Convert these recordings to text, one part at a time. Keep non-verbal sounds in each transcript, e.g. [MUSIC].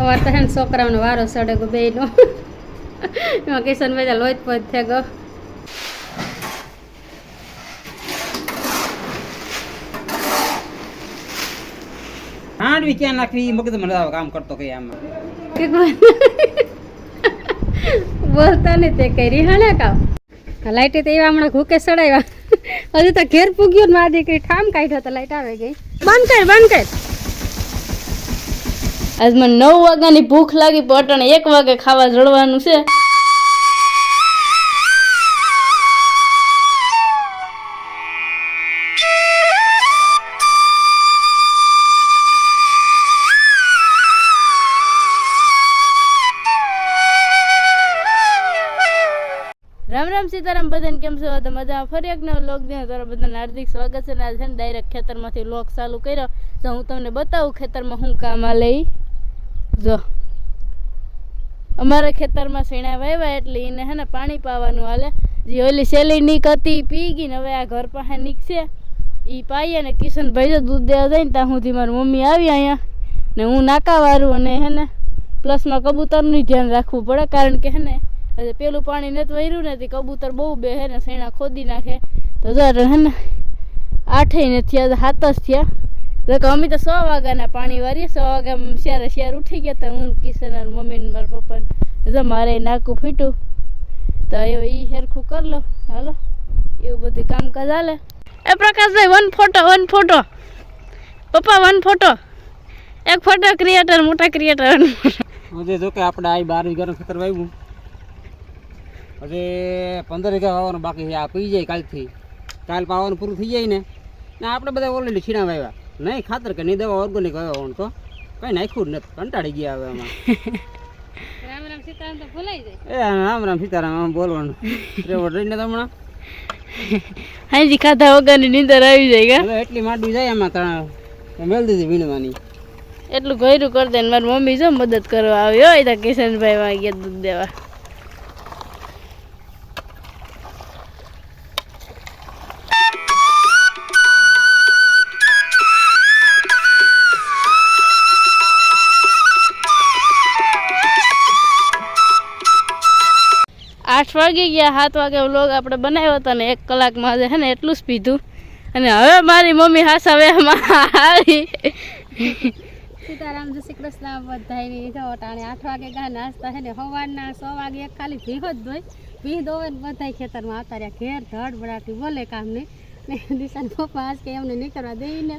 અમારે તો હે ને છોકરાઓનો વારો સડે ગયો બેનો એમાં કિશનભાઈ લોહી પોત થઈ ગયો હાંડવી ક્યાં નાખવી? મગજ મને કામ કરતો આમાં. કે કોઈ બોલતા નહીં તે કઈ રિહાણે કામ. લાઈટે તો એવા હમણાં ઘૂકે સડાવ્યા હજુ તો ઘેર પૂગ્યો ને મારી દીકરી ઠામ કાઢ્યો તો લાઈટ આવે ગઈ. બંધ કર બંધ કર. આજ મને નવ વાગ્યાની ભૂખ લાગી, પણ એક વાગે ખાવા જળવાનું છે. રામ રામ સીતારામ, બધાને કેમ છો? તો મજામાં? ફરી એક નવો લોક દિન તારા બધાને હાર્દિક સ્વાગત છે. ને આજે છે ને ડાયરેક્ટ ખેતરમાંથી લોક ચાલુ કર્યો. તો હું તમને બતાવું ખેતરમાં શું કામ આ લઈ જો. અમારા ખેતરમાં સીણા વાવ્યા એટલે એને હે ને પાણી પાવાનું હાલે. જે ઓલી સેલી નીક હતી પી ગઈ ને હવે આ ઘર પાસે નીકળશે. એ પાઈએ ને કિશનભાઈ જો દૂધ દેવા જાય ને ત્યાં સુધી મારી મમ્મી આવી અહીંયા. ને હું નાકાવાળું અને હે ને પ્લસમાં કબૂતરનું ધ્યાન રાખવું પડે કારણ કે હે ને એટલે પેલું પાણી નથી વહેર્યું ને તે કબૂતર બહુ બે હે ને શેણા ખોદી નાખે. તો દર હે ને આઠે નથી થયા સાત જ થયા. તો અમે તો સો વાગ્યાના પાણી વારીએ, સો વાગ્યા શિયાર શિયાર ઉઠી ગયા તા, હું કિશન મમ્મી મારા પપ્પા જો મારે નાકું ફીટું, તો એ હેરખું કરી લો, હાલો. એવું બધું કામકાજ હાલે. એ Prakashbhai one photo one photo પપ્પા વન ફોટો એક ફોટો ક્રિએટર મોટા ક્રિએટર હજી જો કે આપણે આ બાર વીઘાનું ખેતર વાવ્યું હજી પંદર વીઘા વાવવાનું બાકી છે, આ પી જાય કાલથી. કાલ પાવાનું પૂરું થઈ જાય ને. આપણે બધા ઓલરેડી છીણા વાવ્યા નહીં ખાતર કે નહીં દવા ઓર્ગેનિક હોય તો. કંઈ નાખ્યું જ નથી કંટાળી ગયા હવે એમાં રામ રામ સીતારામ તો ભૂલાઈ રામ રામ સીતારામ આમ બોલવાનું. રેવડ રહીને હમણાં. હાજી ખાધા વગરની નીંદર આવી જાય કે? એટલી માંડવી જાય એમાં ત્રણ મેળ દીધી વીણવાની. એટલું ઘયરું કરી દે ને મારી મમ્મી જો મદદ કરવા આવી. હોય તો કિશનભાઈ માં ગયા દૂધ દેવા. વાગે ગયા સાત વાગે વ્લોગ આપણે બનાવ્યો હતો ને એક કલાકમાં હે ને એટલું જ પીધું. અને હવે મારી મમ્મી હાસા વેમાં આવી. સીતારામ શ્રી કૃષ્ણ બધાની જો ટાણે આઠ વાગે ગા નાસ્તા હે ને સવારના સો વાગે એક ખાલી ભીગો જ દોય ભીહ દોવે ને બધા ખેતરમાં આવતા રહ્યા ઘેર ધડ બડાટી બોલે કામ ને ને દિશાન પપ્પા આજ કે એમને નીકળવા દઈને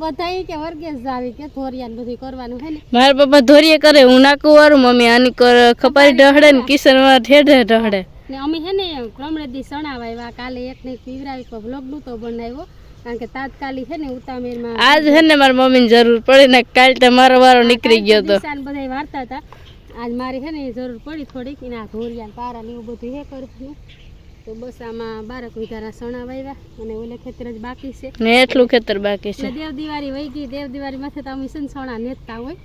બધા કે વર્ગે જાવી કે ધોરિયા બધું કરવાનું હે ને. મારા પપ્પા ધોરીએ કરે હું નાખું વારું મમ્મી આની કર ખપારી ઢહડે ને કિશન ઠેઠે ઢહડે. ને અમે હે ને ક્રમરેદી સણા વાવ્યા કાલે એક ને પીવરાવી તો બ્લોગ નહોતો બનાવ્યો. કારણ કે તાત્કાલિક છે ને ઉતામેરમાં આજ છે ને મારા મમ્મીની જરૂર પડી ને કાલ તો મારો વારો નીકળી ગયો તો. બધા વાર્તા હતા. આજ મારી છે ને જરૂર પડી થોડીક. એના ધોરિયા પારા ને એવું બધું હે કરવાનું. તો બસ આમાં બારક વીઘાના સણા વાવ્યા અને ઓલે ખેતર જ બાકી છે. ને એટલું ખેતર બાકી છે. દેવ દિવાળી વહી ગઈ. દેવ દિવાળી માથે તો અમે છે ને સણા નેતા હોય.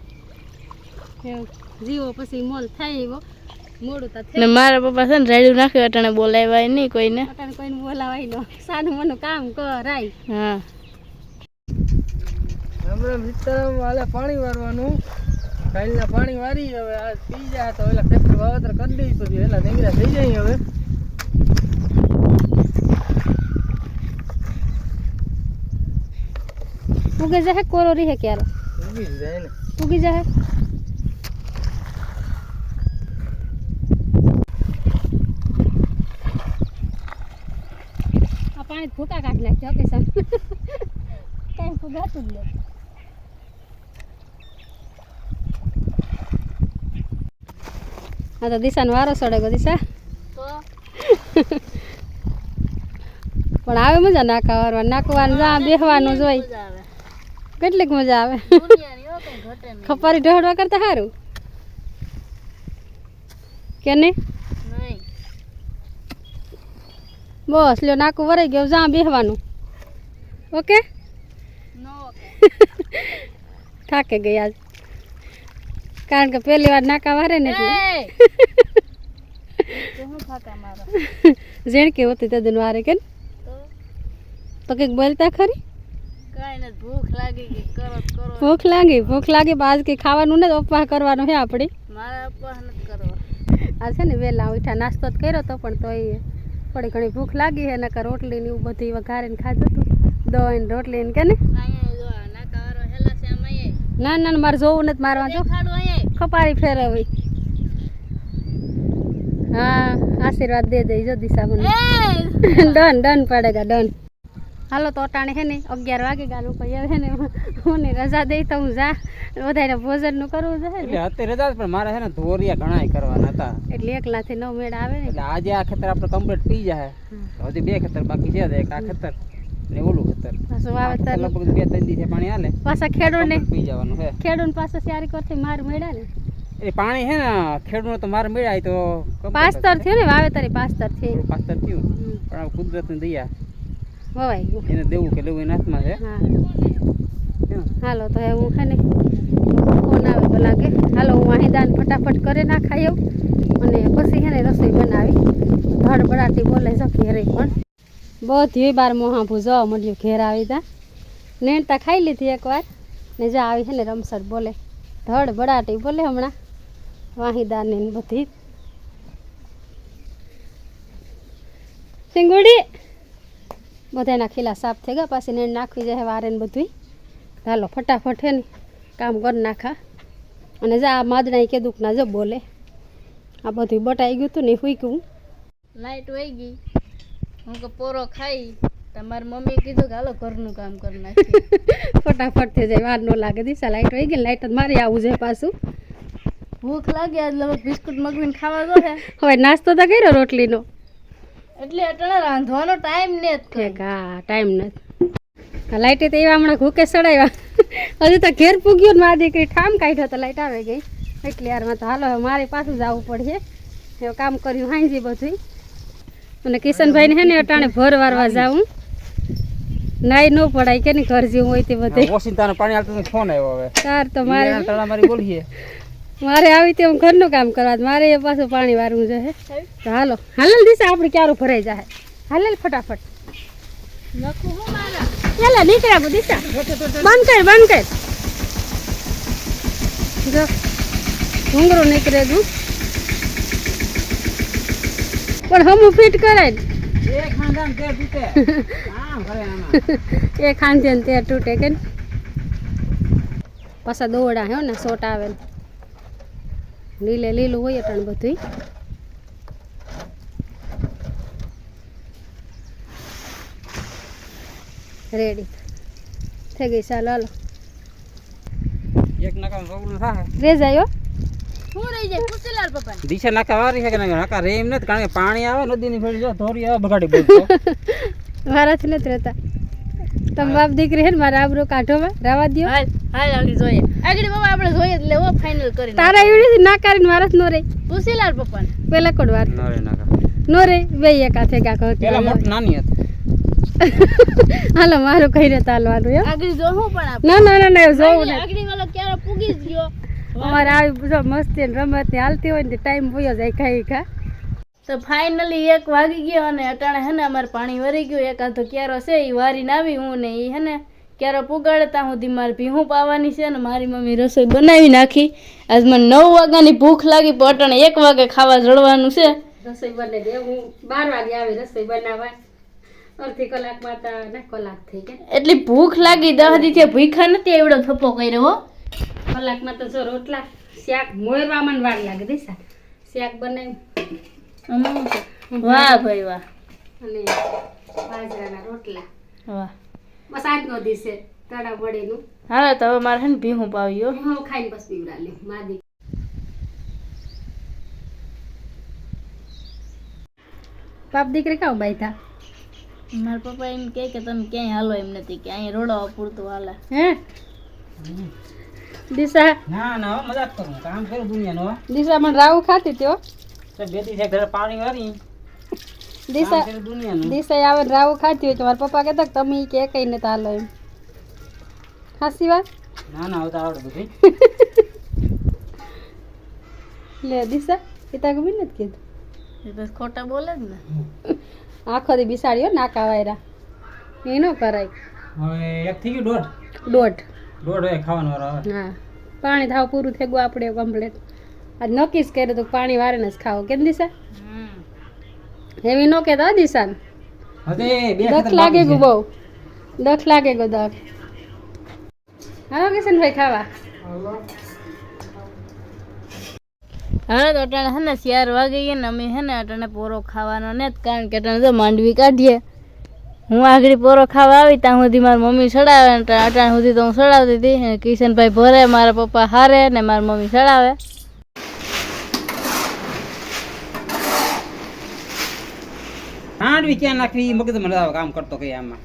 જીવો પછી મોલ થાય એવો. તો ને મારા પપ્પા છે ને રેડ્યું નાખ્યું અટાણે બોલાવાય નહીં કોઈને. અટાણે કોઈને બોલાવાય નો. સાનું મનું કામ કરાય. હા. હમણાં રામ સીતારામ વાલે પાણી વારવાનું. કાલના પાણી વારી હવે આ પી જાય તો એટલે ખેતર વાવતર કરી દઈ પછી એલા નેગરા થઈ જાય હવે. ઉગે જાહે કોરો રહે ક્યારે? ઉગી જાય ને. ઉગી જાહે પાણી ફૂકા કાઢી નાખ્યો ઓકે સર. કઈ ફૂગાતું જ નહીં હા તો દિશાનો વારો સડે ગયો દિશા. પણ આવે મજા નાકા વારવા નાખવાનું જા બેહવાનું જોઈ કેટલીક મજા આવે. ખપારી ઢોળવા કરતા સારું? કે નહીં? બસ લ્યો નાકું વરાઈ ગયો જા બેહવાનું. ઓકે? [LAUGHS] થાકે ગઈ આજ. કારણ કે પહેલી વાર નાકા વારે ને એટલે. [LAUGHS] ઝેણકી હોતી તે દિન વારે કે તો? કંઈક બોલતા ખરી? ભૂખ લાગી ભૂખ લાગી ભૂખ લાગી કંઈ ખાવાનું ને ઉપવાસ કરવાનો છે આપણી. મારા ઉપવાસ નથી કરવા આ છે ને વહેલા ઉઠા નાસ્તો જ કર્યો તો પણ તોય થોડી ઘણી ભૂખ લાગી હે નકર રોટલી ને એવું બધું વઘારીને ખાધું હતું દોઈ ને રોટલી ને કે ને? ના ના મારે જોવું નથી મારવા જો. ખપારી ફેરવી. હા આશીર્વાદ દે દઈ જો દિશા મને [LAUGHS] ડન ડન પડેગા ડન. હાલો તો અટાણે હે ને અગિયાર વાગે ગાલું પછી હે ને હું ને રજા દઈ તો હું જા. વધારે ભોજનનું કરવું છે એટલે અત્યારે રજા પણ મારે છે ને ધોરિયા ઘણાય કરવાના હતા. એટલે એકલાથી નવ મેળ આવે ને. એટલે આજે આ ખેતર આપણે કમ્પ્લીટ થઈ જાય હજી બે ખેતર બાકી છે એક આ ખેતર ને ઓલું ખેતર. વાવેતર લગભગ બે ત્રણ દિવસે પાણી હાલે. પાછા ખેડૂત ને પી જવાનું છે. ખેડૂત પાછા સારી કરતી માર મેળા ને. એ પાણી હે ને ખેડૂત તો માર મળ્યા તો પાસ્તર થયું ને વાવેતર પાસ્તર થયું. પાસ્તર થયું. પણ આ કુદરતની દયા. વવાઈ ગયું. એને દેવું કે લેવું એના હાથમાં છે? હાલો તો હું છે ને ફોન આવે તો લાગે. હાલો હું અહીં દાન ફટાફટ કરી નાખાય આવું અને પછી છે ને રસોઈ બનાવી. ધડબડાટી બોલે છે ઘેરે પણ. બધી બાર મોહા ભૂજવા મળ્યું ઘેર આવી તા. નેણતા ખાઈ લીધી એકવાર. ને જા આવી છે ને રમસર બોલે. ધડ બડાટી બોલે હમણાં. વાહીદાર ને બધી. સિંગુડી! બધાના ખીલા સાફ થઈ ગયા. પાછી નેણ નાખવી જાય વારે ને બધું હાલો ફટાફટ હે ને કામ કરી નાખા. અને જા આ માદણાઈ કે દુઃખ ના જો બોલે. આ બધું બટાઈ ગયું હતું ને ફૂક્યું લાઇટ વહી ગઈ. હું કે પોરો ખાઈ. તમારી મમ્મી કીધું કે હાલો ઘરનું કામ કરી નાખીએ. [LAUGHS] ફટાફટ થઈ જાય વાર ન લાગે દિશા લાઇટ વહી ગઈ લાઇટ જ મારી આવું છે પાછું. ભૂખ લાગી લગભગ બિસ્કુટ મગવીને ખાવા દો [LAUGHS] હવે નાસ્તો તો કર્યો રોટલીનો. એટલે અટણે રાંધવાનો ટાઈમ નથી હા ટાઈમ નથી લાઈટે તો એવા હમણાં ઘૂકે સડાવ્યા. હજુ તો ઘેર પૂગ્યો ને મારી દીકરી ઠામ કાઢ્યો તો લાઈટ આવી ગઈ. એટલે યારમાં તો હાલો મારે પાછું જવું પડશે. હવે કામ કર્યું હાંજી બધું અને કિશનભાઈને હે ને અટાણે ભર વારવા જાઉં નાઈ ન પડાય કે નહીં ઘર જેવું હોય તે બધે. ઓસિંતાનો પાણી આવતો ફોન આવ્યો હવે. તાર તો મારે તળા મારી બોલીએ. મારે આવી તેમ ઘરનું કામ કરવા મારે એ પાછું પાણી વારવું છે તો હાલો હાલે દિશા આપણે ક્યારું ભરાઈ જાય હાલે ફટાફટ. ચાલો નીકળ્યા દિશા. બંધ કર બંધ કર. જો ઘૂંઘરું નીકળે તું પણ હમું ફિટ કરાય. [LAUGHS] એ ખાંધે તે તૂટે કે પાછા દોડા હે ને સોટ આવે ને લીલે લીલું હોય અટાણ બધું રેડી થઈ ગઈ ચાલો હાલો. એક નાકા પ્રોબ્લેમ થાય રે જાય હું રહી જાય? ખુશીલાલ પપ્પા દિશા નાકા વારી છે કે નાકા? રે એમ નથી કારણ કે પાણી આવે નદીની ફેરી જો ધોરી આવે બગાડી બોલતો. [LAUGHS] મારાથી નથી રહેતા. તમે બાપ દીકરી હે ને મારા આબરૂ કાઢોમાં રાવા દ્યો. હાલ. હાલ આગળ જોઈએ. આગળ બાબા આપણે જોઈએ એટલે ઓ ફાઇનલ કરી તારા એવડી ના કરીને મારા નો રે ખુશીલાલ પપ્પા પેલા કોડ વાર નરે નાકા. નો રે બે એકા થેગા કહો પેલા મોટી નાની હતી. [LAUGHS] હાલો મારું કઈ રીતે હાલવાનું એમ આગળ જો હું પણ ના ના ના ના જોવું આગળ વાળો ક્યારે પૂગી જ ગયો. અમારે આવી જો મસ્તી ને રમત ને હાલતી હોય ને ટાઈમ વયો જાય ખાઈ ખા. તો ફાઇનલી એક વાગી ગયો અને અટાણે હે ને અમારે પાણી વરી ગયું. એક આધો ક્યારો છે એ વારીને આવી હું ને એ હે ને ક્યારો પુગાડતા સુધી મારે ભીહું પાવાની છે અને મારી મમ્મી રસોઈ બનાવી નાખી. આજ મને નવ વાગ્યાની ભૂખ લાગી પણ એક વાગે ખાવા જળવાનું છે. રસોઈ બને દે હું બાર વાગે આવી રસોઈ બનાવવા. અડધી કલાકમાં તો ને કલાક થઈ ગયા. એટલી ભૂખ લાગી દહ દીથી ભૂખા નથી એવડો થપ્પો કર્યો હો. કલાકમાં તો જો રોટલા શાક મોરવામાં વાર લાગે દિશા શાક બનાવી આમાં વાહ ભાઈ વાહ. અને બાજરાના રોટલા. વાહ. બસ આજનો દિવસે તળા વળીનું હા તો હવે મારે ને ભીહું પાવ્યો. હું ખાઈને બસ પીવડા લે માદી. બાપ દીકરી કાવ બાઈ મારા પપ્પા એમ કહે કે તમે ક્યાંય હાલો એમ નથી કે અહીંયા રોડો પૂરતું હાલે. હે? દિશા? ના ના મજાક કરું. કામ કરું દુનિયાનો દિશા મને રાવ ખાતી ત્યો તો બે દી છે ઘરે પાણી વારી દિશા દિશા આવે રાવ ખાતી હોય તો મારા પપ્પા કહેતા કે તમે કે કઈ ને તાલ એમ. હાસી વાત? ના ના આવતા આવડે બધી. લે દિશા એ તાકે બી નથી કીધું. એ બસ ખોટા બોલે જ ને. આખો દી બિસાડ્યો નાકા વાયરા. એ ન કરાય. હવે એક થઈ ગયું દોઢ? દોઢ. દોઢ હોય ખાવાનો વારો આવે. હા. પાણી થાવ પૂરું થઈ ગયું આપણે કમ્પ્લીટ આજ નક્કી જ કર્યું તો પાણી વારે ને જ ખાવ. કેમ દિશા? એવી નો કેતા દિશાન. દખ લાગે બાકી બહુ. દખ લાગે ગો દખ. હાલો કિશનભાઈ ખાવા. હવે તો અટાણે હે ને ચાર વાગે ગયા ને અમે હે ને અટાણે પોરો ખાવાનો ને જ કારણ કે અટાણે તો માંડવી કાઢીએ. હું આગળ પોરો ખાવા આવી ત્યાં સુધી મારી મમ્મી સડાવે અટાણે સુધી તો હું સડાવતી હતી. કિશનભાઈ ભરે મારા પપ્પા હારે ને મારી મમ્મી સડાવે. માંડવી ક્યાં નાખવી? મગજ મને કામ કરતો કઈ આમાં.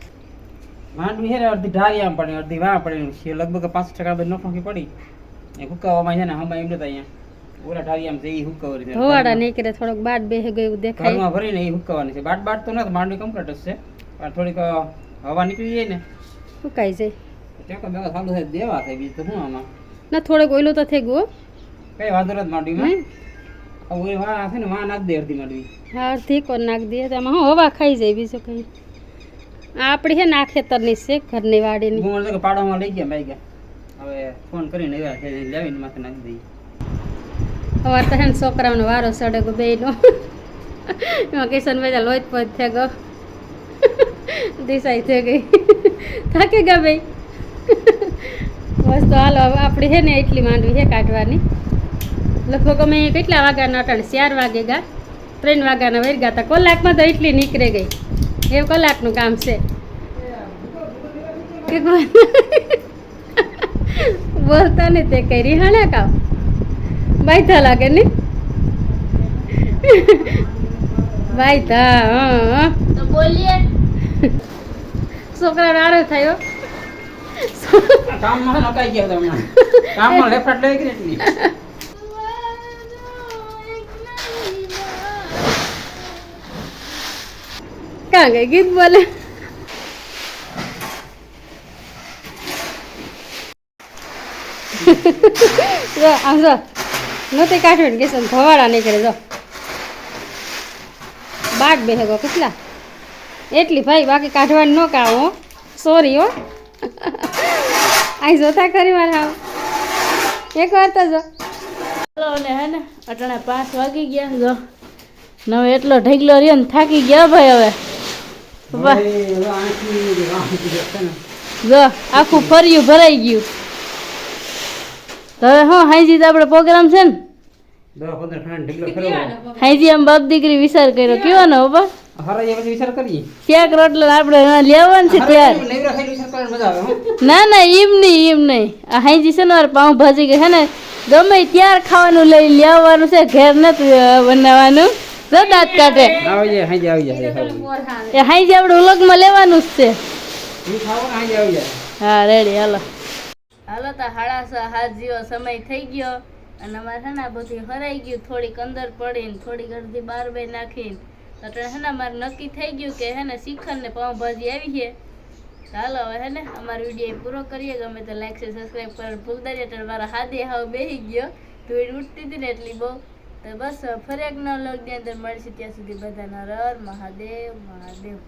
માંડવી છે અડધી ઢારી આમ પડે અડધી વાં પડે. છે લગભગ પાંચ ટકા બધી નોખી પડી. એ હુકાવામાં છે ને હમણાં એમ નતા અહીંયા. ઓલા ઢારી આમ છે એ છે. ધોવાડા નીકળે થોડોક બાટ બેહી ગયું દેખાય. ઘરમાં ભરીને એ હુકાવાની છે. બાટ બાટ તો નથી માંડવી કમ્પ્લીટ જ છે. પણ થોડીક હવા નીકળી જાય ને. સુકાઈ જાય. ટેકો બેગો ચાલુ થાય દેવા થાય બીજું તો શું આમાં? ના થોડોક ઓલું તો થઈ ગયું કઈ વાંધો નથી માંડવીમાં. હવે વાં છે ને વાં નાખ દે અડધી માંડવી હા અડધી કોર નાખ દઈએ તો એમાં હવા ખાઈ જાય બીજું કંઈ. આપણી છે ના ખેતરની છે ઘરની વાડીની. ગુણ તો કે પાડવામાં લઈ ગયા ભાઈ ગયા. હવે ફોન કરીને આવ્યા છે લાવીને માથે નાખી દઈએ. સવાર તો હે છોકરાઓનો વારો સડે ગો બેયનો એમાં કિશનભાઈ તો લોહી પોત થઈ ગયો. દિશાઈ થઈ ગઈ. થાકી ગયા ભાઈ. બસ તો હાલો આપણી છે ને એટલી માંડવી છે કાઢવાની. લગભગ અમે કેટલા વાગ્યાના હતા ચાર વાગે ગયા ત્રણ વાગ્યાના વેર ગયા હતા. કલાકમાં તો એટલી નીકળી ગઈ. એવું કલાકનું કામ છે. બોલતા ને તે કઈ રિહાણા કામ. બાયથા લાગે ને? બાયધા બોલીએ. છોકરા રાડો થયો. કામમાં નકાઈ ગયા હમણાં. કામમાં લેફ્ટ લઈ ગઈ એટલી. ક્યાં ગઈ ગીત બોલે આમ જો નહોતી કાઢવી ને કિશન ધવાડા નીકળે જો બાટ બે ગો કેટલા એટલી ભાઈ, બાકી કાઢવાની ન હો. સોરી હો. અહીં જોતા કરી વાર આવ એક વાર તો જો. ચાલો ને હે ને, અટાણે પાંચ વાગી ગયા, જો. નવે એટલો ઢગલો રહ્યો ને થાકી ગયા ભાઈ હવે. જો આખું ફર્યું ભરાઈ ગયું. તો હવે હું હાઈજી તો આપણે પ્રોગ્રામ છે ને? હાઈજી આમ બાપ દીકરી વિચાર કર્યો. કેવો ને બાપા? હરાઈ પછી વિચાર કરીએ. ક્યાંક રોટલો આપણે લેવાનું છે ત્યાર. ના ના એમ નહીં એમ નહીં. આ હાઈજી છે ને પાઉં ભાજી કે છે ને ગમે ત્યાર ખાવાનું લઈ લેવાનું છે ઘેર નથી બનાવવાનું જો દાંત કાઢે. આવજે હાઈ હાજી આવી જાય એ હાઈજી આપણે ઉલગમાં લેવાનું જ છે. હા રેડી હાલો. હાલો તો હાડા છ હાથ જેવો સમય થઈ ગયો. અને અમારે છે ને બધું હરાઈ ગયું. થોડીક અંદર પડીને થોડીક અડધી બાર બે નાખીને. એટલે છે ને અમારે નક્કી થઈ ગયું કે હે ને શિખર ને પાઉંભાજી આવી છે. ચાલો હવે હે ને અમારો વીડિયો પૂરો કરીએ. ગમે તો લાઈક છે સબસ્ક્રાઈબ કરવાનું ભૂલતા નહીં. એટલે મારા હાથે હાવ બેસી ગયો. ધૂળ ઉઠતી હતી ને એટલી બહુ તો બસ, ફરી એક નવ લોકની અંદર મળશે ત્યાં સુધી બધાના રર, મહાદેવ મહાદેવ.